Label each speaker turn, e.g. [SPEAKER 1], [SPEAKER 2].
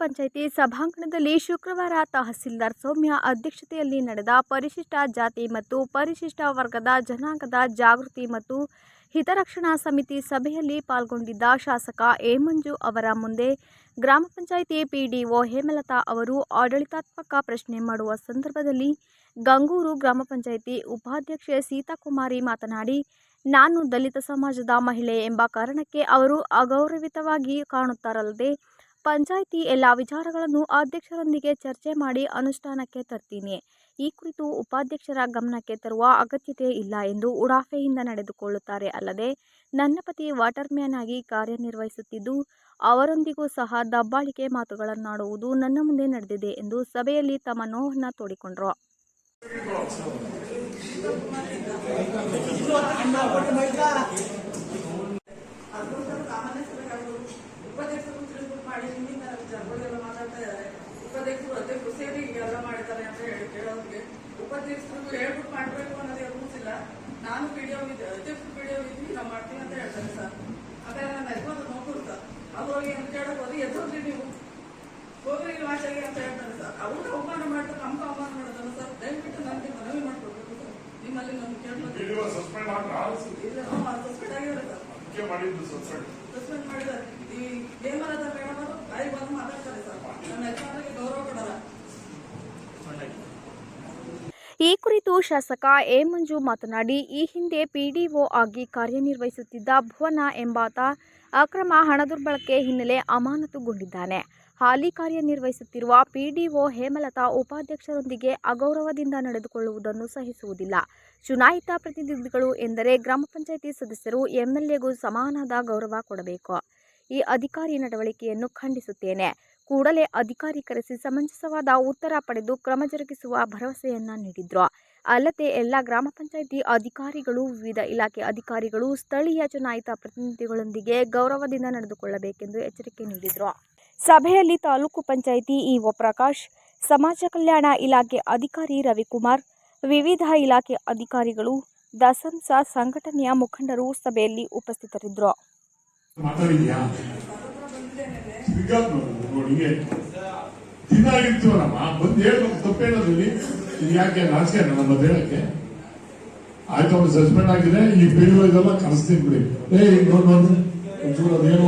[SPEAKER 1] ಪಂಚಾಯಿತಿ ಸಭಾಂಗಣದಲ್ಲಿ ಶುಕ್ರವಾರ ತಹಸೀಲ್ದಾರ್ ಸೌಮ್ಯ ಅಧ್ಯಕ್ಷತೆಯಲ್ಲಿ ನಡೆದ ಪರಿಶಿಷ್ಟ ಜಾತಿ ಮತ್ತು ಪರಿಶಿಷ್ಟ ವರ್ಗದ ಜನಾಂಗದ ಜಾಗೃತಿ ಮತ್ತು ಹಿತರಕ್ಷಣಾ ಸಮಿತಿ ಸಭೆಯಲ್ಲಿ ಪಾಲ್ಗೊಂಡಿದ್ದ ಶಾಸಕ ಎ ಮಂಜು ಅವರ ಮುಂದೆ ಗ್ರಾಮ ಪಂಚಾಯಿತಿ ಪಿಡಿಒ ಹೇಮಲತಾ ಅವರು ಆಡಳಿತಾತ್ಮಕ ಪ್ರಶ್ನೆ ಮಾಡುವ ಸಂದರ್ಭದಲ್ಲಿ ಗಂಗೂರು ಗ್ರಾಮ ಪಂಚಾಯಿತಿ ಉಪಾಧ್ಯಕ್ಷೆ ಸೀತಾಕುಮಾರಿ ಮಾತನಾಡಿ, ನಾನು ದಲಿತ ಸಮಾಜದ ಮಹಿಳೆ ಎಂಬ ಕಾರಣಕ್ಕೆ ಅವರು ಅಗೌರವಿತವಾಗಿ ಕಾಣುತ್ತಾರಲ್ಲದೆ ಪಂಚಾಯಿತಿ ಎಲ್ಲ ವಿಚಾರಗಳನ್ನು ಅಧ್ಯಕ್ಷರೊಂದಿಗೆ ಚರ್ಚೆ ಮಾಡಿ ಅನುಷ್ಠಾನಕ್ಕೆ ತರ್ತೀನಿ. ಈ ಕುರಿತು ಉಪಾಧ್ಯಕ್ಷರ ಗಮನಕ್ಕೆ ತರುವ ಅಗತ್ಯತೆ ಇಲ್ಲ ಎಂದು ಉಡಾಫೆಯಿಂದ ನಡೆದುಕೊಳ್ಳುತ್ತಾರೆ. ಅಲ್ಲದೆ, ನನ್ನ ಪತಿ ವಾಟರ್ಮ್ಯಾನ್ ಆಗಿ ಕಾರ್ಯನಿರ್ವಹಿಸುತ್ತಿದ್ದು, ಅವರೊಂದಿಗೂ ಸಹ ದಬ್ಬಾಳಿಕೆ ಮಾತುಗಳನ್ನಾಡುವುದು ನನ್ನ ಮುಂದೆ ನಡೆದಿದೆ ಎಂದು ಸಭೆಯಲ್ಲಿ ತಮ್ಮ ನೋವನ್ನು ತೋಡಿಕೊಂಡರು
[SPEAKER 2] ಉಪಾಧ್ಯಕ್ಷರು ತಿಳಿದು ಮಾಡಿ ಹಿಂದಿನ ಜನಗಳೆಲ್ಲ ಮಾತಾಡ್ತಾ ಇದ್ದಾರೆ ಉಪಾಧ್ಯಕ್ಷರು ಅಧ್ಯಕ್ಷರು ಸೇರಿ ಎಲ್ಲ ಮಾಡಿದ್ದಾರೆ ಅಂತ ಹೇಳಿ ಉಪಾಧ್ಯಕ್ಷರಿಗೂ ಉಪಾಧ್ಯಕ್ಷರು ಹೇಳ್ಬಿಟ್ಟು ಮಾಡಬೇಕು ಅನ್ನೋದೇ ರೂಲ್ಸ್ ಇಲ್ಲ ನಾನು ವಿಡಿಯೋ ಇದ್ದೆ ಅಧ್ಯಕ್ಷರು ಪಿಡಿಒ ಇದ್ವಿ ನಾವು ಮಾಡ್ತೀನಿ ಅಂತ ಹೇಳ್ತಾರೆ ಸರ್. ಹಾಗಾದ್ರೆ ನನ್ನ ಯಜಮಾನ ನೋಡ್ಕೊಡು ಸರ್. ಅವ್ರು ಹೋಗಿ ಅಂತ ಕೇಳಕ್ ಹೋದ್ರೆ ಎದ್ದೋಗ್ರಿ ನೀವು. ಹೋಗ್ರಿ ವಾಚಾಗಿ ಅಂತ ಹೇಳ್ತಾರೆ ಸರ್. ಅವ್ರನ್ನ ಅವಮಾನ ಮಾಡ್ತಾರೆ ನಮ್ಗೆ ಅವಮಾನ ಮಾಡೋದಲ್ಲ ಸರ್. ದಯವಿಟ್ಟು ನನಗೆ ಮನವಿ ಮಾಡ್ಕೊಡ್ಬೇಕು ಸರ್. ನಿಮ್ಮಲ್ಲಿ ನಾನು ಕೇಳ್ಬೋದು
[SPEAKER 3] ವಿಡಿಯೋ ಸಸ್ಪೆಂಡ್
[SPEAKER 2] ಆಗಿದ್ದಾರೆ ಸರ್. ಮಾಡಿದ್ದಾರೆ. ಈ ಹೇಮಲತ ಮೇಡಮ್ ಅವರು ಬಾಯಿ ಬಂದು ಮಾತಾಡ್ತಾರೆ ಸರ್. ನನ್ನ ಯಜಮಾನರಿಗೆ ಗೌರವ ಕೊಡಲ್ಲ.
[SPEAKER 1] ಈ ಕುರಿತು ಶಾಸಕ ಎ ಮಂಜು ಮಾತನಾಡಿ, ಈ ಹಿಂದೆ ಪಿಡಿಒ ಆಗಿ ಕಾರ್ಯನಿರ್ವಹಿಸುತ್ತಿದ್ದ ಭುವನ ಎಂಬಾತ ಅಕ್ರಮ ಹಣ ದುರ್ಬಳಕೆ ಹಿನ್ನೆಲೆ ಅಮಾನತುಗೊಂಡಿದ್ದಾನೆ. ಹಾಲಿ ಕಾರ್ಯನಿರ್ವಹಿಸುತ್ತಿರುವ ಪಿಡಿಒ ಹೇಮಲತಾ ಉಪಾಧ್ಯಕ್ಷರೊಂದಿಗೆ ಅಗೌರವದಿಂದ ನಡೆದುಕೊಳ್ಳುವುದನ್ನು ಸಹಿಸುವುದಿಲ್ಲ. ಚುನಾಯಿತ ಪ್ರತಿನಿಧಿಗಳು ಎಂದರೆ ಗ್ರಾಮ ಪಂಚಾಯಿತಿ ಸದಸ್ಯರು ಎಂಎಲ್ಎಗೂ ಸಮಾನದ ಗೌರವ ಕೊಡಬೇಕು. ಈ ಅಧಿಕಾರಿ ನಡವಳಿಕೆಯನ್ನು ಖಂಡಿಸುತ್ತೇನೆ. ಕೂಡಲೇ ಅಧಿಕಾರಿ ಕರೆಸಿ ಸಮಂಜಸವಾದ ಉತ್ತರ ಪಡೆದು ಕ್ರಮ ಜರುಗಿಸುವ ಭರವಸೆಯನ್ನ ನೀಡಿದ್ರು. ಅಲ್ಲದೆ ಎಲ್ಲ ಗ್ರಾಮ ಪಂಚಾಯಿತಿ ಅಧಿಕಾರಿಗಳು, ವಿವಿಧ ಇಲಾಖೆ ಅಧಿಕಾರಿಗಳು, ಸ್ಥಳೀಯ ಚುನಾಯಿತ ಪ್ರತಿನಿಧಿಗಳೊಂದಿಗೆ ಗೌರವದಿಂದ ನಡೆದುಕೊಳ್ಳಬೇಕೆಂದು ಎಚ್ಚರಿಕೆ ನೀಡಿದರು. ಸಭೆಯಲ್ಲಿ ತಾಲೂಕು ಪಂಚಾಯಿತಿ ಇಒ ಪ್ರಕಾಶ್, ಸಮಾಜ ಕಲ್ಯಾಣ ಇಲಾಖೆ ಅಧಿಕಾರಿ ರವಿಕುಮಾರ್, ವಿವಿಧ ಇಲಾಖೆ ಅಧಿಕಾರಿಗಳು, ದಸಂಸ ಸಂಘಟನೆಯ ಮುಖಂಡರು ಸಭೆಯಲ್ಲಿ ಉಪಸ್ಥಿತರಿದ್ದರು
[SPEAKER 3] ನೋಡಿ ದಿನ ಇರ್ತೀವನಮ್ಮ ಬಂದು ಹೇಳ್ಬೇಕು ತಪ್ಪೇನೋದ್ರಲ್ಲಿ ಯಾಕೆ ನಮ್ಮ ಹೇಳಕ್ಕೆ ಆಯ್ತು, ಅವ್ನು ಸಸ್ಪೆಂಡ್ ಆಗಿದೆ. ಈ ಬೀಳುವ ಇದೆಲ್ಲ ಕರೆಸ್ತೀನಿ ಬಿಡಿ. ಏ ಇನ್ನೊಂದು ಒಂಚೂರು ಅದೇನೋ